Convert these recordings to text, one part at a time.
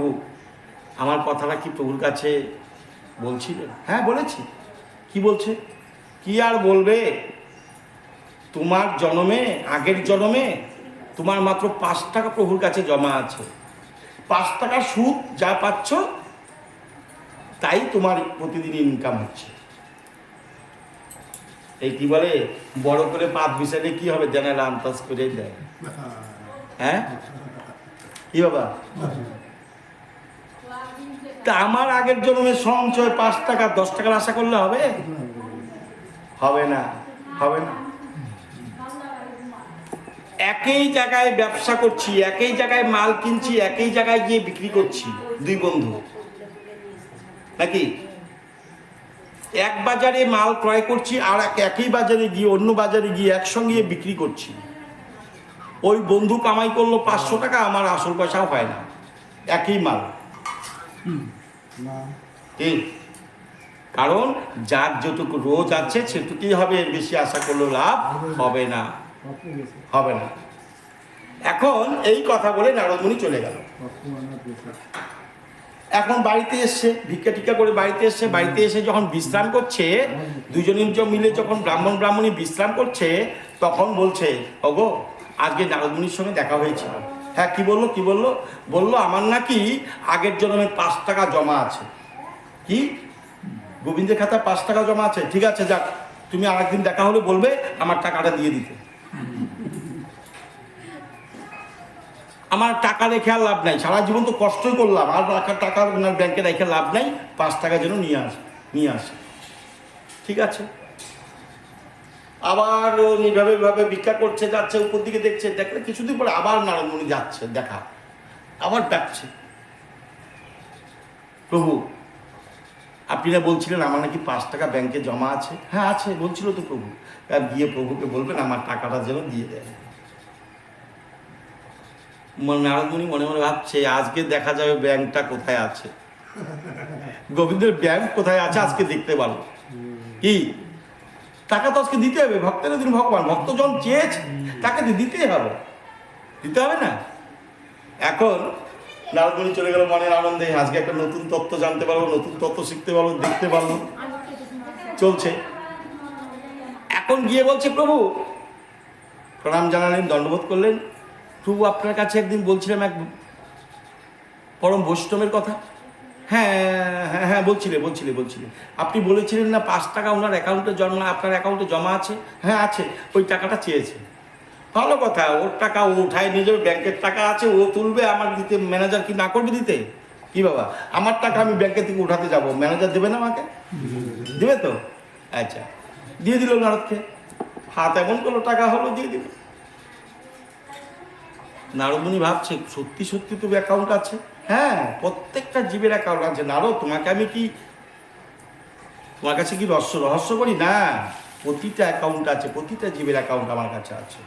প্রভু আমার কথাটা কি প্রভুর কাছে বলছিলেন হ্যাঁ বলেছি। কি বলছে? কি আর বলবে? তোমার জন্মে আগের জন্মে তোমার মাত্র পাঁচ টাকা প্রভুর কাছে জমা আছে। পাঁচ টাকা সুদ যা পাচ্ছ তাই তোমার প্রতিদিন ইনকাম হচ্ছে। এই কি বলে? বড় করে পাত বিছালে কি হবে? জেনারেল আন্দাজ করে দেয়। হ্যাঁ? কি বাবা? তা আমার আগের জন্মের সঞ্চয় পাঁচ টাকা, দশ টাকার আশা করলে হবে? হবে না হবে না। একই জায়গায় ব্যবসা করছি, একই জায়গায় মাল কিনছি, একই জায়গায় গিয়ে বিক্রি করছি, দুই বন্ধু। নাকি? এক বাজারে মাল ক্রয় করছি আর এক- একই বাজারে গিয়ে, অন্য বাজারে গিয়ে একসঙ্গে বিক্রি করছি। ওই বন্ধু কামাই করল পাঁচশো টাকা, আমার আসল পয়সাও হয় না। একই মাল। ঠিক কারণ যার যতটুকু রোজ আছে, সেটুকুই হবে, এর বেশি আশা করলেও লাভ হবে না। হবে না। এখন এই কথা বলে নারদমণি চলে গেল। এখন বাড়িতে এসছে, ভিক্ষা টিক্ষা করে বাড়িতে এসছে, বাড়িতে এসে যখন বিশ্রাম করছে, দুজনে য- মিলে যখন ব্রাহ্মণ ব্রাহ্মণী বিশ্রাম করছে, তখন বলছে, ওগো, আজকে নারদমণির সঙ্গে দেখা হয়েছিল। হ্যাঁ কি বলল কি বলল? বলল, আমার নাকি আগের জন্মে পাঁচ টাকা জমা আছে। কি? গোবিন্দের খাতায় পাঁচ টাকা জমা আছে? ঠিক আছে, যাক। তুমি আরেকদিন দেখা হলে বলবে, আমার টাকাটা দিয়ে দিতে। আমার টাকা রেখে আর লাভ নাই। সারা জীবন তো কষ্টই করলাম। আর রাখার টাকা ওনার ব্যাংকে রেখে লাভ নাই। পাঁচ টাকা যেন নিয়ে আস, নিয়ে আসে। ঠিক আছে? আবার ও এইভাবে ভিক্ষা করছে, যাচ্ছে, উপর দিকে দেখছে, দেখলে কিছুদিন পরে আবার নারায়ণমণি যাচ্ছে, দেখা। আবার ডাকছে। প্রভু, আপনি না বলছিলেন আমার নাকি পাঁচ টাকা ব্যাংকে জমা আছে? হ্যাঁ আছে, বলছিল তো প্রভু। গিয়ে প্রভুকে বলবেন, আমার টাকাটা যেন দিয়ে দেয় নারদমণি মনে মনে ভাবছে, আজকে দেখা যাবে ব্যাংকটা কোথায় আছে। গোবিন্দের ব্যাংক কোথায় আছে, আজকে দেখতে পারব। কি? টাকা তো আজকে দিতে হবে, ভক্তের দিন ভগবান ভক্ত যখন চেয়েছে, তাকে তো দিতেই হবে। দিতে হবে না? এখন নারদমণি চলে গেল মনের আনন্দে, আজকে একটা নতুন তত্ত্ব জানতে পারব, নতুন তত্ত্ব শিখতে পারব, দেখতে পারব। চলছে। এখন গিয়ে বলছে, প্রভু, প্রণাম জানালেন, দণ্ডবোধ করলেন। প্রভু, আপনার কাছে একদিন বলছিলাম এক পরম বৈষ্ণবের কথা। হ্যাঁ হ্যাঁ হ্যাঁ বলছিলে বলছিলে বলছিলে। আপনি বলেছিলেন না, পাঁচ টাকা ওনার অ্যাকাউন্টে জমা আপনার অ্যাকাউন্টে জমা আছে? হ্যাঁ আছে, ওই টাকাটা চেয়েছে। ভালো কথা, ওর টাকা ও উঠায় যাবে, ব্যাংকের টাকা আছে, ও তুলবে, আমার দিতে, ম্যানেজার কি না করবে দিতে? কি বাবা, আমার টাকা আমি ব্যাংকের থেকে উঠাতে যাব, ম্যানেজার দেবে না আমাকে? দেবে তো? আচ্ছা দিয়ে দিল নারদকে। হাত এমন করল, টাকা হলো, দিয়ে দিল। নারদমণি ভাবছে, সত্যি সত্যি তো অ্যাকাউন্ট আছে। হ্যাঁ। প্রত্যেকটা জীবের অ্যাকাউন্ট আছে নারদ, তোমাকে আমি কি, তোমার কাছে কি রহস্য রহস্য করি? না, প্রতিটা অ্যাকাউন্ট আছে, প্রতিটা জীবের অ্যাকাউন্ট আমার কাছে আছে।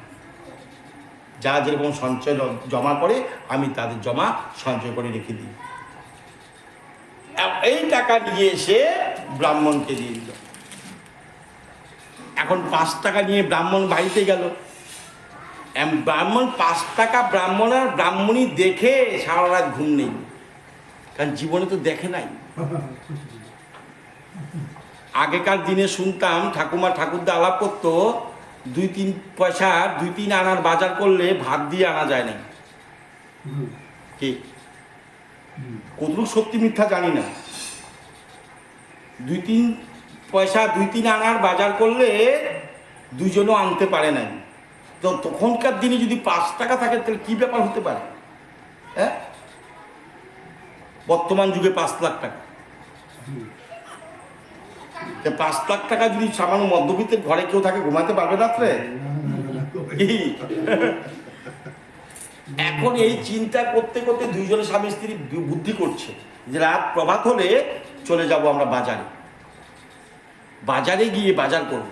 যা যেরকম সঞ্চয় জমা করে, আমি তাদের জমা সঞ্চয় করে রেখে দিই। এই টাকা নিয়ে এসে ব্রাহ্মণকে দিয়ে দিল। এখন পাঁচ টাকা নিয়ে ব্রাহ্মণ বাড়িতে গেল। ব্রাহ্মণ, পাঁচ টাকা ব্রাহ্মণ আর ব্রাহ্মণী দেখে সারা রাত ঘুম নেই। কারণ জীবনে তো দেখে নাই। আগেকার দিনে শুনতাম ঠাকুমা ঠাকুরদা আলাপ করতো, দুই তিন পয়সা, দুই তিন আনার বাজার করলে ভাত দিয়ে আনা যায় না। কি? কতটুকু সত্যি মিথ্যা জানি না। দুই তিন পয়সা, দুই তিন আনার বাজার করলে দুজনও আনতে পারে নাই। তো তখনকার দিনে যদি পাঁচ টাকা থাকে, তাহলে কি ব্যাপার হতে পারে? হ্যাঁ? বর্তমান যুগে পাঁচ লাখ টাকা। পাঁচ লাখ টাকা যদি সামান্য মধ্যবিত্তের ঘরে কেউ থাকে, ঘুমাতে পারবে রাত্রে? এখন এই চিন্তা করতে করতে দুইজনে স্বামী স্ত্রী বুদ্ধি করছে যে রাত প্রভাত হলে চলে যাব আমরা বাজারে। বাজারে গিয়ে বাজার করব।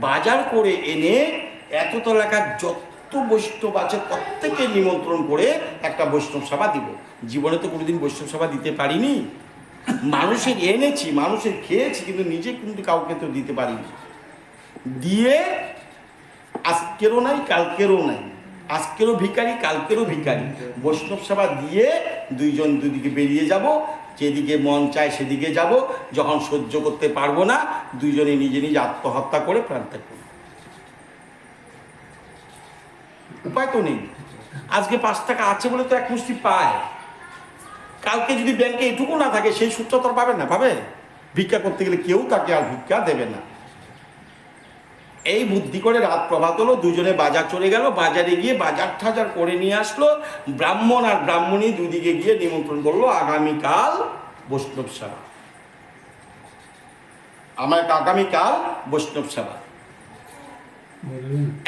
বাজার করে এনে এত এলাকার যত বৈষ্ণব আছে প্রত্যেকে নিমন্ত্রণ করে একটা বৈষ্ণব সভা দিব। জীবনে তো কোনোদিন বৈষ্ণব সভা দিতে পারিনি। মানুষের এনেছি, মানুষের খেয়েছি, কিন্তু নিজে কিন্তু কাউকে তো দিতে পারিনি। দিয়ে আজকেরও নাই, কালকেরও নাই। আজকেরও ভিখারি, কালকেরও ভিখারি। বৈষ্ণব সেবা দিয়ে দুইজন দুদিকে বেরিয়ে যাব, যেদিকে মন চায় সেদিকে যাব। যখন সহ্য করতে পারব না, দুইজনে নিজে নিজে আত্মহত্যা করে প্রাণ ত্যাগ করব। উপায় তো নেই। আজকে পাঁচ টাকা আছে বলে তো এক মুষ্টি পায়। কালকে যদি ব্যাংকে এটুকু না থাকে, সেই সূত্র তো পাবে না, পাবে? ভিক্ষা করতে গেলে কেউ তাকে আর ভিক্ষা দেবে না। এই বুদ্ধি করে রাত প্রভাত হলো, দুজনে বাজার চলে গেল, বাজারে গিয়ে বাজার ঠাজার করে নিয়ে আসলো। ব্রাহ্মণ আর ব্রাহ্মণী দুদিকে গিয়ে নিমন্ত্রণ করল, আগামীকাল বৈষ্ণব সেবা আমার আগামীকাল বৈষ্ণব সেবা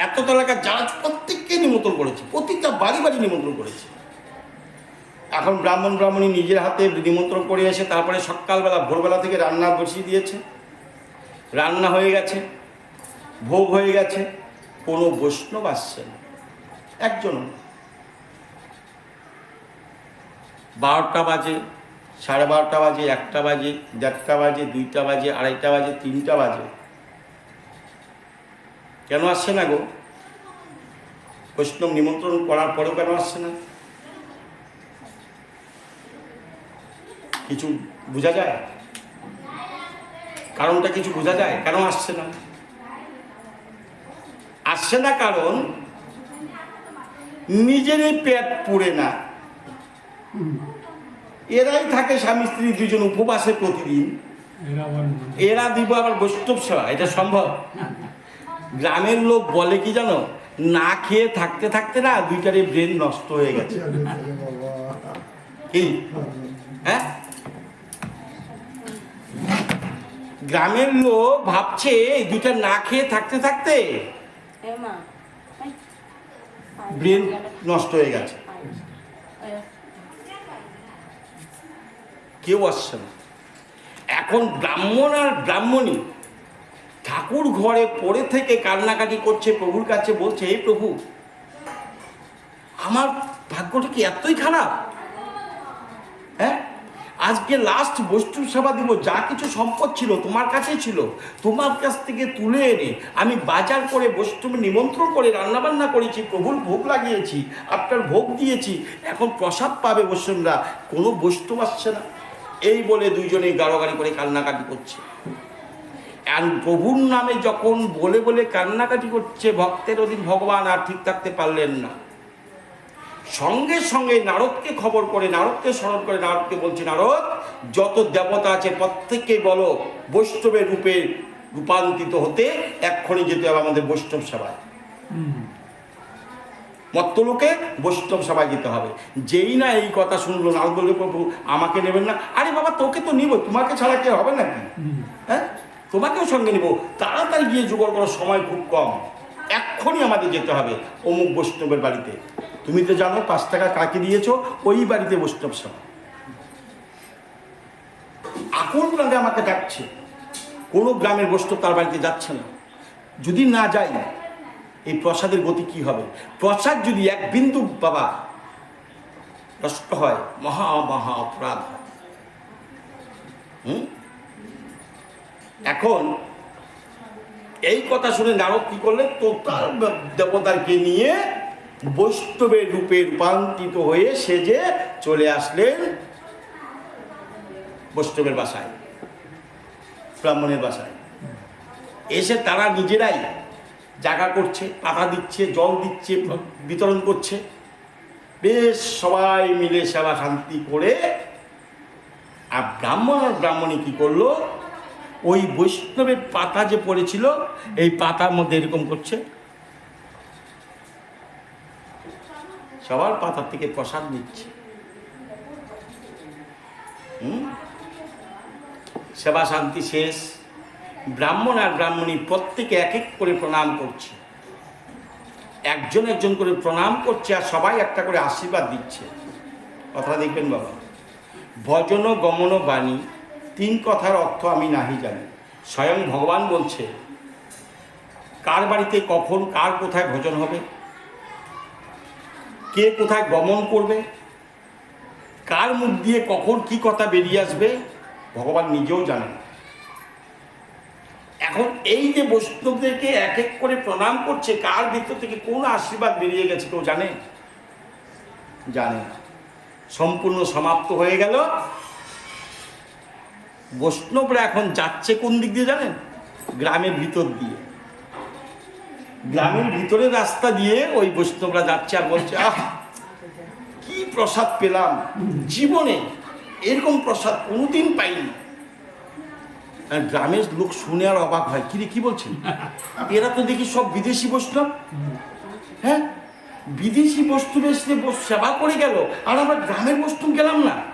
এত এলাকার যারা প্রত্যেককে নিমন্ত্রণ করেছে প্রত্যেকটা বাড়ি বাড়ি নিমন্ত্রণ করেছে। এখন ব্রাহ্মণ ব্রাহ্মণী নিজের হাতে নিমন্ত্রণ করে এসে তারপরে সকালবেলা, ভোরবেলা থেকে রান্না বসিয়ে দিয়েছে। রান্না হয়ে গেছে, ভোগ হয়ে গেছে, কোনো বৈষ্ণব আসছে না, একজন বারোটা বাজে, সাড়ে বারোটা বাজে, একটা বাজে, দেড়টা বাজে, দুইটা বাজে, আড়াইটা বাজে, তিনটা বাজে। কেন আসছে না গো? বৈষ্ণব নিমন্ত্রণ করার পরেও কেন আসছে না? কিছু বোঝা যায়? কারণটা কিছু বোঝা যায়? কেন আসছে না? আসছে না কারণ নিজেরই পেট পুড়ে না। এরাই থাকে স্বামী স্ত্রী দুজন উপবাসে প্রতিদিন। এরা দিব আবার বৈষ্ণব সেবা এটা সম্ভব? গ্রামের লোক বলে কি জানো? না খেয়ে থাকতে থাকতে না দুইটারে ব্রেন নষ্ট হয়ে গেছে। কি? হ্যাঁ? গ্রামের লোক ভাবছে দুইটা না খেয়ে থাকতে থাকতে ব্রেন নষ্ট হয়ে গেছে। কেউ আসছে না। এখন ব্রাহ্মণ আর ব্রাহ্মণী ঠাকুর ঘরে পড়ে থেকে কান্নাকাটি করছে, প্রভুর কাছে বলছে এই প্রভু, আমার ভাগ্যটা কি এতই খারাপ? হ্যাঁ? আজকে লাস্ট বস্তু সেবা দিব, যা কিছু সম্পদ ছিল তোমার কাছেই ছিল। তোমার কাছ থেকে তুলে এনে আমি বাজার করে বৈষ্ণব নিমন্ত্রণ করে রান্নাবান্না করেছি, প্রভুর ভোগ লাগিয়েছি, আপনার ভোগ দিয়েছি। এখন প্রসাদ পাবে বৈষ্ণবরা কোনো বস্তু আসছে না। এই বলে দুইজনে গাড়োগাড়ি করে কান্নাকাটি করছে। আর প্রভুর নামে যখন বলে বলে কান্নাকাটি করছে ভক্তের অধীন ভগবান আর ঠিক থাকতে পারলেন না। সঙ্গে সঙ্গে নারদকে খবর করে নারদকে স্মরণ করে নারদকে বলছে নারদ যত দেবতা আছে প্রত্যেককে বলো বৈষ্ণবের রূপে রূপান্তরিত হতে এক্ষণে যেতে হবে আমাদের বৈষ্ণব সভায়। মত্তলোকে বৈষ্ণব সভায় যেতে হবে। যেই না এই কথা শুনলো নারদ বলল প্রভু আমাকে নেবেন না? আরে বাবা তোকে তো নিব তোমাকে ছাড়া কে হবে নাকি? হ্যাঁ? তোমাকেও সঙ্গে নিব। তাড়াতাড়ি গিয়ে জোগাড় করার সময় খুব কম। এক্ষুনি আমাদের যেতে হবে অমুক বৈষ্ণবের বাড়িতে। তুমি তো জানো পাঁচ টাকা কাকে দিয়েছ, ওই বাড়িতে বৈষ্ণব সভা। আকুল প্রাণে আমাকে ডাকছে। কোনো গ্রামের বৈষ্ণব তার বাড়িতে যাচ্ছে না। যদি না যাই, এই প্রসাদের গতি কি হবে? প্রসাদ যদি এক বিন্দু বাবা নষ্ট হয়, মহা মহা অপরাধ হয়। হুম? এখন এই কথা শুনে নারদ কি করলেন? তো তার দেবতাকে নিয়ে বৈষ্ণবের রূপে রূপান্তরিত হয়ে সেজে চলে আসলেন বৈষ্ণবের বাসায়, ব্রাহ্মণের বাসায়। এসে তারা নিজেরাই জায়গা করছে, পাতা দিচ্ছে, জল দিচ্ছে, বিতরণ করছে। বেশ সবাই মিলে সেবা শান্তি করে, আর ব্রাহ্মণ আর ব্রাহ্মণী কি করল? ওই বৈষ্ণবের পাতা যে পড়েছিল, এই পাতার মধ্যে এরকম করছে। সবার পাতার থেকে প্রসাদ নিচ্ছে? সেবা শান্তি শেষ। ব্রাহ্মণ আর ব্রাহ্মণী প্রত্যেকে এক এক করে প্রণাম করছে। একজন একজন করে প্রণাম করছে আর সবাই একটা করে আশীর্বাদ দিচ্ছে। কথা দেখবেন বাবা। ভজন গমন বাণী তিন কথার অর্থ আমি নাহি জানি। স্বয়ং ভগবান বলছে, কার বাড়িতে কখন কার কোথায় ভোজন হবে? কে কোথায় গমন করবে? কার মুখ দিয়ে কখন কি কথা বেরিয়ে আসবে? ভগবান নিজেও জানেন। এখন এই যে বৈষ্ণবদেরকে এক এক করে প্রণাম করছে, কার ভিতর থেকে কোন আশীর্বাদ বেরিয়ে গেছে কেউ জানে? জানে সম্পূর্ণ সমাপ্ত হয়ে গেল। বৈষ্ণবরা এখন যাচ্ছে কোন দিক দিয়ে জানেন? গ্রামের ভিতর দিয়ে। গ্রামের ভিতরে রাস্তা দিয়ে ওই বৈষ্ণবরা যাচ্ছে আর বলছে, আহ, কি প্রসাদ পেলাম জীবনে। এরকম প্রসাদ কোনোদিন পাইনি। গ্রামের লোক শুনে আর অবাক হয়, কিরে, কি বলছেন? এরা তো দেখি সব বিদেশি বৈষ্ণব। হ্যাঁ? বিদেশি বস্তু এসে সেবা করে গেল, আর আমরা গ্রামের বস্তু গেলাম না।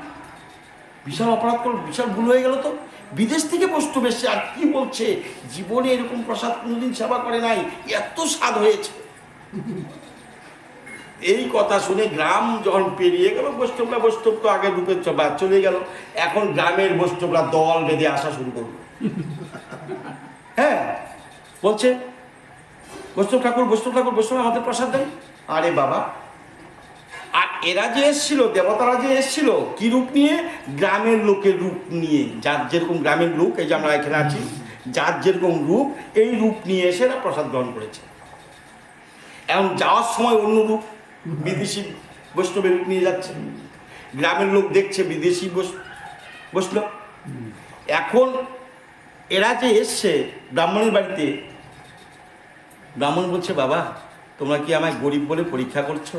বিশাল অপরাধ করল, বিশাল ভুল হয়ে গেল তো। বিদেশ থেকে বস্তু এসছে আর কি বলছে? জীবনে এরকম প্রসাদ কোনোদিন সেবা করে নাই, এত স্বাদ হয়েছে। এই কথা শুনে গ্রাম যখন পেরিয়ে গেল বৈষ্ণবরা বৈষ্ণব তো আগের রূপে চলে গেল। এখন গ্রামের বৈষ্ণবরা দল বেঁধে আসা শুরু করল। হ্যাঁ বলছে বৈষ্ণব ঠাকুর বৈষ্ণব ঠাকুর বৈষ্ণব আমাদের প্রসাদ দেয়। আরে বাবা আর এরা যে এসছিল, দেবতারা যে এসছিল, কি রূপ নিয়ে? গ্রামের লোকের রূপ নিয়ে। যার যেরকম গ্রামের লোক, এই যে আমরা এখানে আছি, যার যেরকম রূপ, এই রূপ নিয়ে এসে এরা প্রসাদ গ্রহণ করেছে। এখন যাওয়ার সময় অন্য রূপ, বিদেশি বৈষ্ণবের রূপ নিয়ে যাচ্ছে। গ্রামের লোক দেখছে, বিদেশি বৈষ- বৈষ্ণব। এখন এরা যে এসছে, ব্রাহ্মণের বাড়িতে, ব্রাহ্মণ বলছে, বাবা, তোমরা কি আমায় গরিব বলে পরীক্ষা করছ?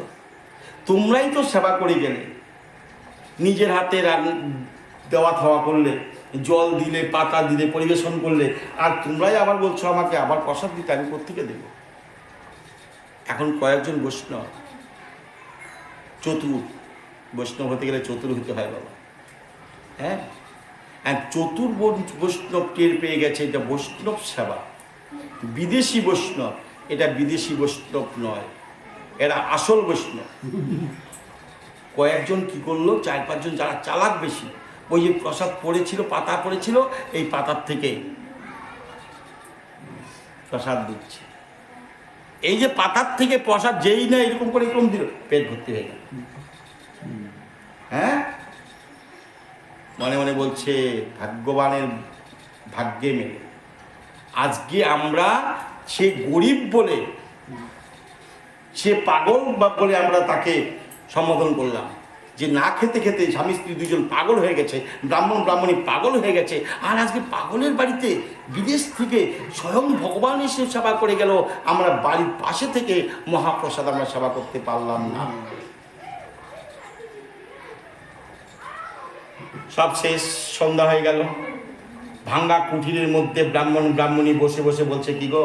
তোমরাই তো সেবা করে গেলে। নিজের হাতে দেওয়া খাওয়া করলে, জল দিলে, পাতা দিলে, পরিবেশন করলে, আর তোমরাই আবার বলছো আমাকে, আবার প্রসাদ দিতে আমি কোথেকে দেবো? এখন কয়েকজন বৈষ্ণব, চতুর, বৈষ্ণব হতে গেলে চতুর হতে হয় বাবা। হ্যাঁ? আর চতুর বৈষ্ণব টের পেয়ে গেছে, এটা বৈষ্ণব সেবা। বিদেশি বৈষ্ণব, এটা বিদেশি বৈষ্ণব নয়। এরা আসল বৈষ্ণব কয়েকজন কি করল? চার পাঁচজন যারা চালাক বেশি। ওই যে প্রসাদ পড়েছিল, পাতা পড়েছিল, এই পাতার থেকে প্রসাদ দিচ্ছে। এই যে পাতার থেকে প্রসাদ যেই না এরকম করে এরকম দিল, পেট ভর্তি হয়ে গেল। হ্যাঁ? মনে মনে বলছে, ভাগ্যবানের ভাগ্যে মেলে। আজকে আমরা সে গরিব বলে সে পাগল বা বলে আমরা তাকে সম্বোধন করলাম, যে না খেতে খেতে স্বামী স্ত্রী দুজন পাগল হয়ে গেছে, ব্রাহ্মণ ব্রাহ্মণী পাগল হয়ে গেছে, আর আজকে পাগলের বাড়িতে বিদেশ থেকে স্বয়ং ভগবান এসে সেবা করে গেল, আমরা বাড়ির পাশে থেকে মহাপ্রসাদ আমরা সেবা করতে পারলাম না। সব শেষ, সন্ধ্যা হয়ে গেল। ভাঙ্গা কুঠিরের মধ্যে ব্রাহ্মণ ব্রাহ্মণী বসে বসে বলছে, কি গো?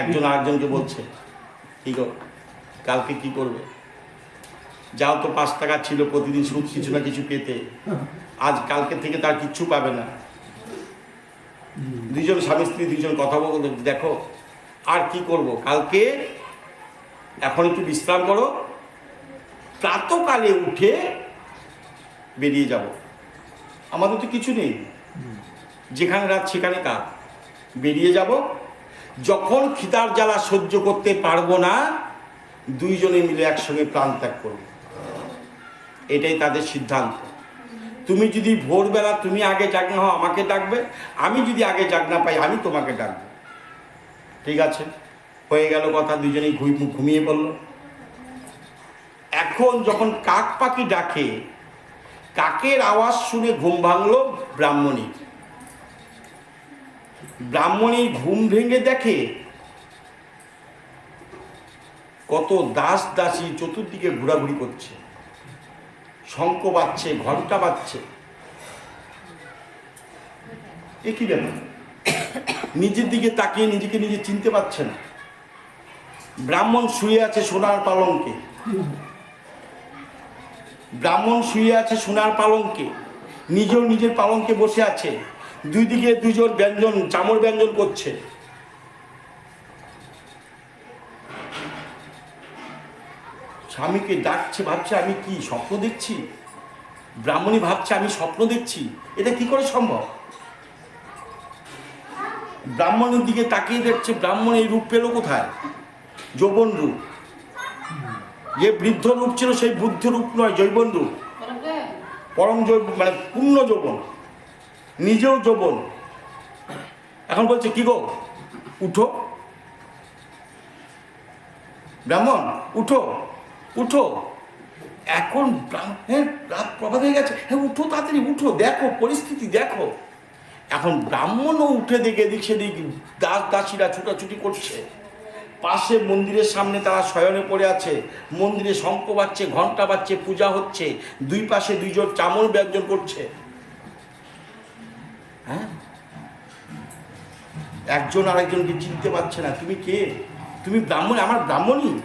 একজন আরেকজনকে বলছে কি গো? কালকে কি করবে? যাও তো পাঁচ টাকা ছিল প্রতিদিন সুদ কিছু না কিছু পেতে। আজ কালকে থেকে তার কিচ্ছু পাবে না। দুজন স্বামী স্ত্রী দুজন কথা বলতে দেখো আর কি করব? কালকে এখন একটু বিশ্রাম করো। প্রাতকালে উঠে বেরিয়ে যাব। আমাদের তো কিছু নেই। যেখানে রাত সেখানে কাজ বেরিয়ে যাব। যখন খিদার জ্বালা সহ্য করতে পারব না, দুইজনে মিলে একসঙ্গে প্রাণ ত্যাগ করব। এটাই তাদের সিদ্ধান্ত। তুমি যদি ভোরবেলা তুমি আগে জাগনা হও, আমাকে ডাকবে। আমি যদি আগে জাগনা পাই, আমি তোমাকে ডাকবো। ঠিক আছে? হয়ে গেল কথা দুজনেই ঘুম- ঘুমিয়ে পড়ল। এখন যখন কাক পাখি ডাকে, কাকের আওয়াজ শুনে ঘুম ভাঙলো ব্রাহ্মণীর। ব্রাহ্মণীর ঘুম ভেঙে দেখে কত দাস দাসী চতুর্দিকে ঘোরাঘুরি করছে। শঙ্খ বাজছে ঘণ্টা বাজছে। এ কি ব্যাপার? নিজের দিকে তাকিয়ে নিজেকে নিজে চিনতে পারছে না। ব্রাহ্মণ শুয়ে আছে সোনার পালঙ্কে। ব্রাহ্মণ শুয়ে আছে সোনার পালঙ্কে। নিজেও নিজের পালঙ্কে বসে আছে। দুই দিকে দুজন ব্যঞ্জন চামর ব্যঞ্জন করছে। স্বামীকে ডাকছে ভাবছে আমি কি স্বপ্ন দেখছি? ব্রাহ্মণী ভাবছে আমি স্বপ্ন দেখছি। এটা কি করে সম্ভব? ব্রাহ্মণের দিকে তাকিয়ে দেখছে ব্রাহ্মণ এই রূপ পেল কোথায়? যৌবন রূপ। যে বৃদ্ধ রূপ ছিল সেই বুদ্ধ রূপ নয় জৈবন রূপ। পরম জৈব মানে পূর্ণ যৌবন। নিজেও যৌবন। এখন বলছে, কি গো? উঠো। ব্রাহ্মণ, উঠো উঠো। এখন ব্রাহ্ম- হ্যাঁ রাত প্রভাত হয়ে গেছে। হ্যাঁ উঠো তাড়াতাড়ি, উঠো, দেখো, পরিস্থিতি দেখো। এখন ব্রাহ্মণও উঠে দিকে, এদিক সেদিক, দাস, দাসীরা ছুটাছুটি করছে। পাশে মন্দিরের সামনে তারা শয়নে পড়ে আছে। মন্দিরে শঙ্খ বাজছে ঘণ্টা বাজছে, পূজা হচ্ছে। দুই পাশে দুইজন চামর ব্যঞ্জন করছে। হ্যাঁ? একজন আরেকজনকে চিনতে পারছে না। তুমি কে? তুমি ব্রাহ্মণ? আমার ব্রাহ্মণী?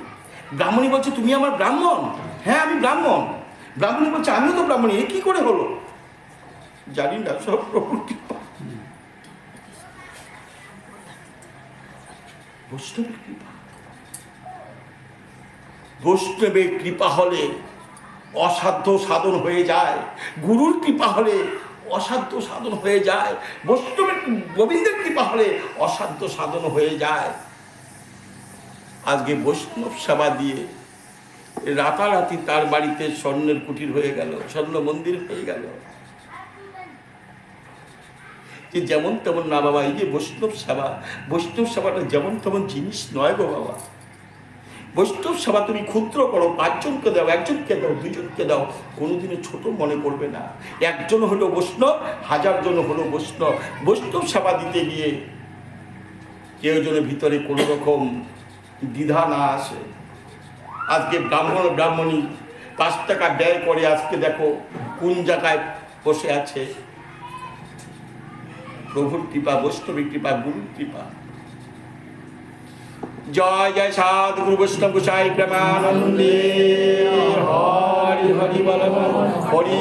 ব্রাহ্মণী বলছে, তুমি আমার ব্রাহ্মণ? হ্যাঁ আমি ব্রাহ্মণ। ব্রাহ্মণী বলছে, আমিও তো ব্রাহ্মণী, এ কি করে হলো? জানি না সব কৃপা। বৈষ্ণবের কৃপা হলে অসাধ্য সাধন হয়ে যায়। গুরুর কৃপা হলে অসাধ্য সাধন হয়ে যায়। বৈষ্ণবের গোবিন্দের কৃপা হলে অসাধ্য সাধন হয়ে যায়। আজকে বৈষ্ণব সেবা দিয়ে রাতারাতি তার বাড়িতে স্বর্ণের কুটির হয়ে গেল, স্বর্ণ মন্দির হয়ে গেল। যে যেমন তেমন না বাবা, এই যে বৈষ্ণব সেবা, বৈষ্ণব সেবাটা যেমন তেমন জিনিস নয় গো বাবা। বৈষ্ণব সেবা তুমি ক্ষুদ্র করো, পাঁচজনকে দাও, একজনকে দাও, দুজনকে দাও, কোনোদিনও ছোট মনে করবে না। একজন হলো বৈষ্ণব, হাজার জন হলো বৈষ্ণব। বৈষ্ণব সেবা দিতে গিয়ে কেউ যেন ভিতরে কোনো রকম দ্বিধা না আসে। আজকে ব্রাহ্মণ, ব্রাহ্মণী, পাঁচ টাকা ব্যয় করে আজকে দেখো কোন জায়গায় বসে আছে। প্রভুর কৃপা বৈষ্ণবী কৃপা, গুরুর কৃপা। জয় জয় সাধু বৈষ্ণব গোসাই প্রেমানন্দে। হরি হরি বল হরি